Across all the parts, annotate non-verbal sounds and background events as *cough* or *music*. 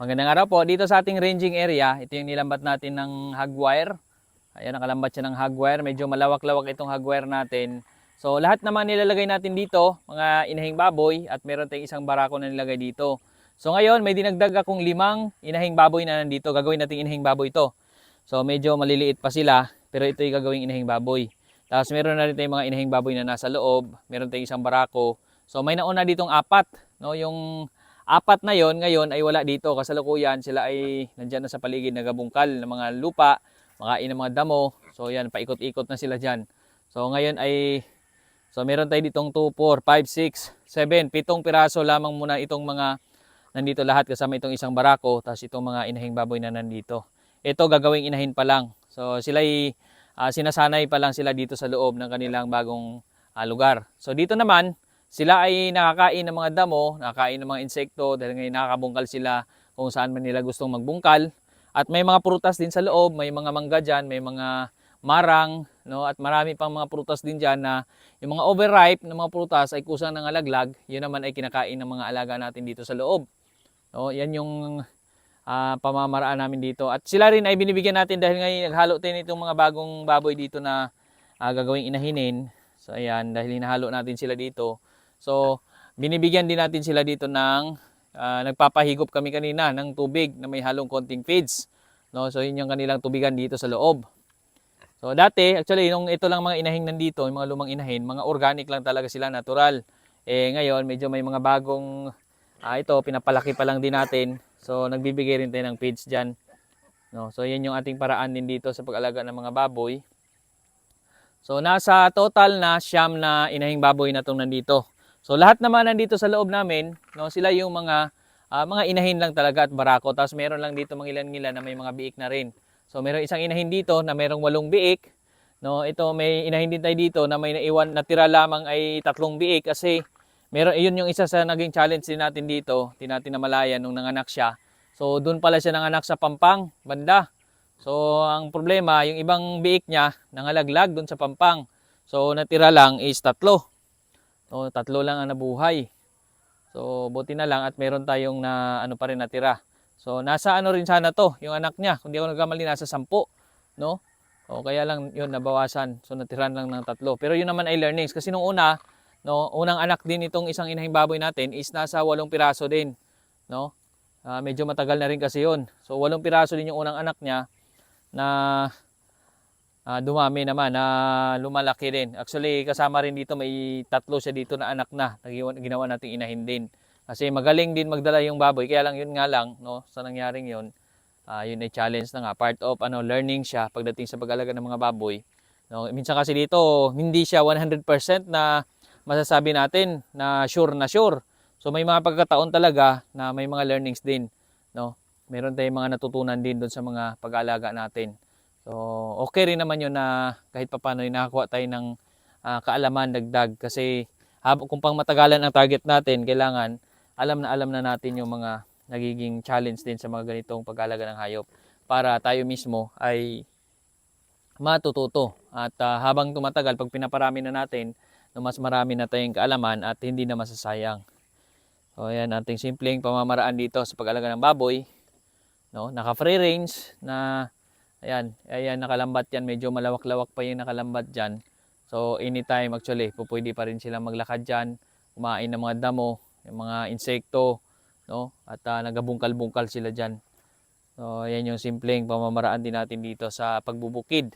Magandang araw po. Dito sa ating ranging area, ito yung nilambat natin ng hagwire. Ayan, nakalambat siya ng hagwire. Medyo malawak-lawak itong hagwire natin. So, lahat naman nilalagay natin dito, mga inahing baboy, at meron tayong isang barako na nilagay dito. So, ngayon, may dinagdag akong limang inahing baboy na nandito. Gagawin natin inahing baboy ito. So, medyo maliliit pa sila, pero ito yung gagawing inahing baboy. Tapos, meron na rin tayong mga inahing baboy na nasa loob. Meron tayong isang barako. So, may nauna ditong apat. No? Yung apat na yon ngayon ay wala dito. Kasalukuyan, sila ay nandyan na sa paligid, nagabungkal ng mga lupa, makain ng mga damo. So, yan, paikot-ikot na sila dyan. So, ngayon ay So meron tayo ditong 2, 4, 5, 6, 7, pitong piraso lamang muna itong mga nandito lahat kasama itong isang barako tapos itong mga inahing baboy na nandito. Ito gagawing inahin pa lang. So sila ay ah, sinasanay pa lang sila dito sa loob ng kanilang bagong ah, lugar. So dito naman sila ay nakakain ng mga damo, nakakain ng mga insekto dahil ngayon nakakabungkal sila kung saan man nila gustong magbungkal. At may mga prutas din sa loob, may mga mangga dyan, may mga marang, no? at marami pang mga prutas din dyan na yung mga overripe na mga prutas ay kusang nangalaglag, yun naman ay kinakain ng mga alaga natin dito sa loob. No? Yan yung ah, pamamaraan namin dito. At sila rin ay binibigyan natin dahil ngayon naghalo tayo nitong mga bagong baboy dito na ah, gagawing inahinin. So ayan, dahil hinahalo natin sila dito. So binibigyan din natin sila dito ng ah, nagpapahigop kami kanina ng tubig na may halong konting feeds. No, so yun yung kanilang tubigan dito sa loob. So dati, actually, nung ito lang mga inahing nandito, yung mga lumang inahin, mga organic lang talaga sila, natural. Eh ngayon, medyo may mga bagong, ah, ito, pinapalaki pa lang din natin. So nagbibigay rin tayo ng feeds dyan. No, so yan yung ating paraan din dito sa pag-alaga ng mga baboy. So nasa total na siyam na inahing baboy na itong nandito. So lahat naman nandito sa loob namin, no, sila yung mga ah, mga inahin lang talaga at barako. Tapos meron lang dito mga ilan-ilan na may mga biik na rin. So meron isang inahin dito na merong walong biik. No, ito may inahin din tayo dito na may naiwan natira lamang ay tatlong biik kasi meron iyon yung isa sa naging challenge din natin dito, di natin namalayan nung nanganak siya. So doon pala siya nanganak sa Pampang, banda. So ang problema, yung ibang biik niya nangalaglag doon sa Pampang. So natira lang is tatlo. So tatlo lang ang nabuhay. So buti na lang at meron tayong na ano pa rin natira. So nasa ano rin sana to, yung anak niya. Kung di ako nagkamali nasa sampu, no? O kaya lang yun nabawasan. So natiran lang ng tatlo. Pero yun naman ay learnings kasi nung una, no, unang anak din itong isang inahing baboy natin is nasa walong piraso din, no? Ah, medyo matagal na rin kasi yun. So walong piraso din yung unang anak niya na ah, dumami naman, na lumalaki din. Actually, kasama rin dito, may tatlo siya dito na anak na. Ginawa nating inahin din. Kasi magaling din magdala yung baboy. Kaya lang yun nga lang, no, sa nangyaring yun, ah, yun ay challenge na nga. Part of ano, learning siya pagdating sa pag-alaga ng mga baboy. No, minsan kasi dito, hindi siya 100% na masasabi natin na sure na sure. So may mga pagkataon talaga na may mga learnings din, no? Meron tayong mga natutunan din doon sa mga pag-aalaga natin. So okay rin naman yun na kahit papano ay nakakuha tayo ng ah, kaalaman dagdag kasi hab- kung pang matagalan ang target natin, kailangan alam na alam na natin yung mga nagiging challenge din sa mga ganitong pag-aalaga ng hayop para tayo mismo ay matututo. At ah, habang tumatagal, pag pinaparami na natin, no, mas marami na tayong kaalaman at hindi na masasayang. So ayan, ating simpleng pamamaraan dito sa pag-alaga ng baboy. No, naka free range na ayan, ayan nakalambat yan, medyo malawak-lawak pa yung nakalambat diyan. So anytime actually, po pwede pa rin silang maglakad diyan, kumain ng mga damo, yung mga insekto, no? At ah, nagabungkal-bungkal sila diyan. So ayan yung simpleng pamamaraan din natin dito sa pagbubukid.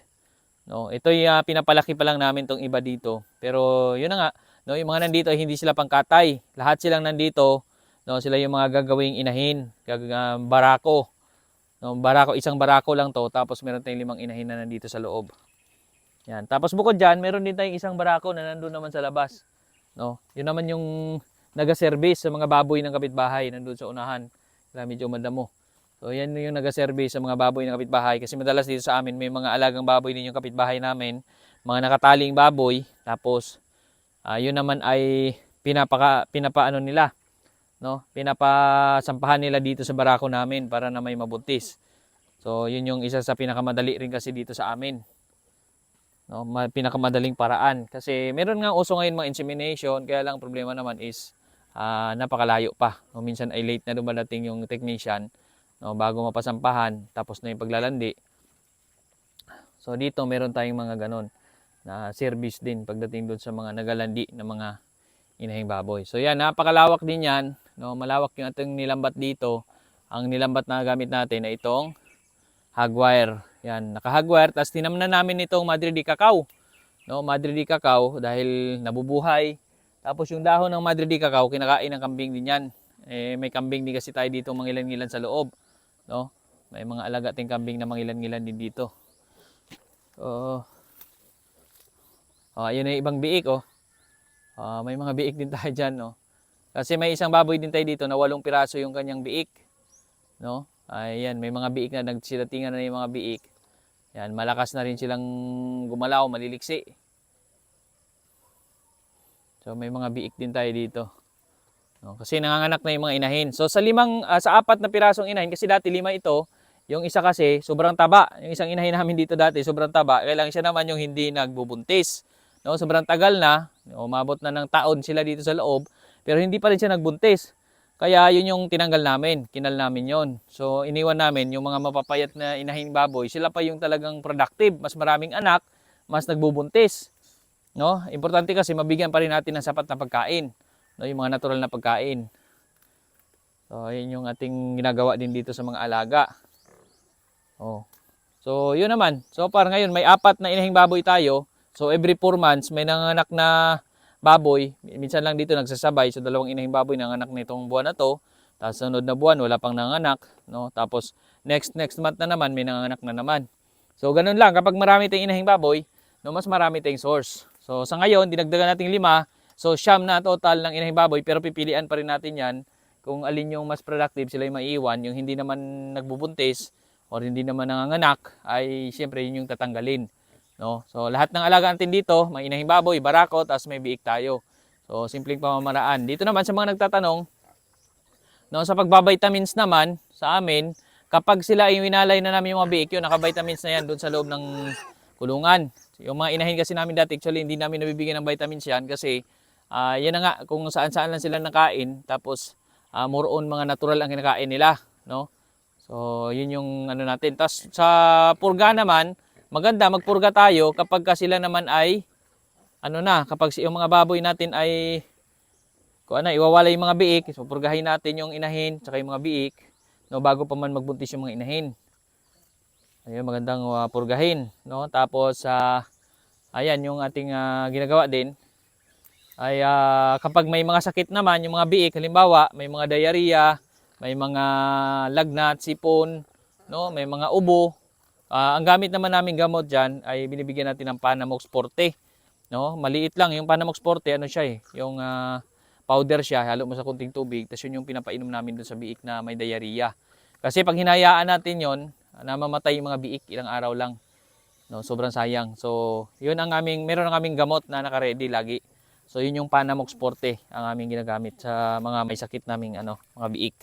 No, ito yung ah, pinapalaki pa lang namin tong iba dito. Pero yun na nga, no, yung mga nandito hindi sila pangkatay. Lahat silang nandito, no, sila yung mga gagawing inahin, gag ah, barako. No, barako, isang barako lang to, tapos meron tayong limang inahin na nandito sa loob. Yan. Tapos bukod diyan, meron din tayong isang barako na nandun naman sa labas. No, yun naman yung naga-service sa mga baboy ng kapitbahay nandun sa unahan. Kaya medyo madamo. So yan yung nag-survey sa mga baboy ng kapitbahay kasi madalas dito sa amin may mga alagang baboy din yung kapitbahay namin, mga nakataling baboy, tapos ah, yun naman ay pinapaka pinapaano nila, no? Pinapasampahan nila dito sa barako namin para na may mabuntis. So yun yung isa sa pinakamadali rin kasi dito sa amin. No, ma- pinakamadaling paraan kasi meron nga uso ngayon mga insemination, kaya lang problema naman is ah, napakalayo pa. No, minsan ay late na dumadating yung technician. no, bago mapasampahan, tapos na yung paglalandi. So dito meron tayong mga ganon na service din pagdating doon sa mga nagalandi na mga inahing baboy. So yan, napakalawak din yan. No, malawak yung ating nilambat dito. Ang nilambat na gamit natin ay itong hagwire. Yan, naka-hagwire. Tapos tinamnan namin itong Madrid de Cacao. No, Madrid de Cacao dahil nabubuhay. Tapos yung dahon ng Madrid de Cacao, kinakain ng kambing din yan. Eh, may kambing din kasi tayo dito mangilan-ngilan sa loob. No? May mga alaga ting kambing na mangilan-ngilan din dito. Oh. Oh, ayun na ibang biik oh. Ah, may mga biik din *laughs* tayo diyan, no. Kasi may isang baboy din tayo dito na walong piraso yung kanyang biik, no. Ayan, may mga biik na nagsilatingan na yung mga biik. Yan, malakas na rin silang gumalaw, maliliksi. So may mga biik din tayo dito. No, kasi nanganganak na yung mga inahin. So sa limang ah, sa apat na pirasong inahin kasi dati lima ito, yung isa kasi sobrang taba. Yung isang inahin namin dito dati sobrang taba. Kailangan siya naman yung hindi nagbubuntis. No, sobrang tagal na, umabot na ng taon sila dito sa loob, pero hindi pa rin siya nagbuntis. Kaya yun yung tinanggal namin, kinal namin yon. So iniwan namin yung mga mapapayat na inahing baboy, sila pa yung talagang productive, mas maraming anak, mas nagbubuntis. No? Importante kasi mabigyan pa rin natin ng sapat na pagkain, no, yung mga natural na pagkain. So yun yung ating ginagawa din dito sa mga alaga. Oh. So yun naman. So par ngayon may apat na inahing baboy tayo. So every 4 months may nanganak na baboy. Minsan lang dito nagsasabay. So dalawang inahing baboy nanganak nitong buwan na to. Tapos sunod na buwan wala pang nanganak, no? Tapos next next month na naman may nanganak na naman. So ganun lang kapag marami tayong inahing baboy, no mas marami tayong source. So sa ngayon dinagdagan nating lima. So siyam na total ng inahing baboy pero pipilian pa rin natin 'yan kung alin yung mas productive sila yung maiiwan, yung hindi naman nagbubuntis or hindi naman nanganganak ay siyempre yun yung tatanggalin. No? So lahat ng alaga natin dito, may inahing baboy, barako, tapos may biik tayo. So simpleng pamamaraan. Dito naman sa mga nagtatanong, no, sa pagbabitamins naman sa amin, kapag sila ay winalay na namin yung mga biik, yun, nakabitamins na yan doon sa loob ng kulungan. Yung mga inahin kasi namin dati, actually hindi namin nabibigyan ng vitamins yan kasi ah, yan na nga, kung saan-saan lang sila nakain, tapos ah, more on mga natural ang kinakain nila. No? So, yun yung ano natin. Tapos sa purga naman, maganda magpurga tayo kapag ka sila naman ay ano na, kapag si- yung mga baboy natin ay kung ano, iwawala yung mga biik, so purgahin natin yung inahin tsaka yung mga biik no bago pa man magbuntis yung mga inahin. Ayun, magandang uh, purgahin, no? Tapos sa ayan yung ating ah, ginagawa din ay ah, kapag may mga sakit naman yung mga biik, halimbawa may mga diarrhea, may mga lagnat, sipon, no? May mga ubo. Ah, ang gamit naman namin gamot diyan ay binibigyan natin ng Panamox Forte, no? Maliit lang yung Panamox Forte, ano siya eh, yung ah, powder siya, halo mo sa kunting tubig, tapos yun yung pinapainom namin doon sa biik na may diarrhea. Kasi pag hinayaan natin yon, namamatay yung mga biik ilang araw lang. No, sobrang sayang. So, yun ang aming meron ang aming gamot na naka-ready lagi. So, yun yung Panamox Forte ang aming ginagamit sa mga may sakit naming ano, mga biik.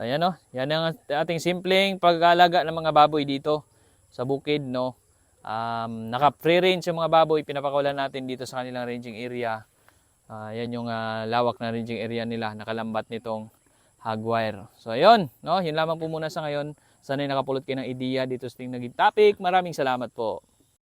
Ayan no, yan ang ating simpleng pag-aalaga ng mga baboy dito sa bukid no. Um, naka-free range yung mga baboy, pinapakawalan natin dito sa kanilang ranging area. Ah, yan yung ah, lawak na ranging area nila, nakalambat nitong hagwire. So ayun, no, yun lamang po muna sa ngayon. Sana'y nakapulot kayo ng ideya dito sa ating naging topic. Maraming salamat po.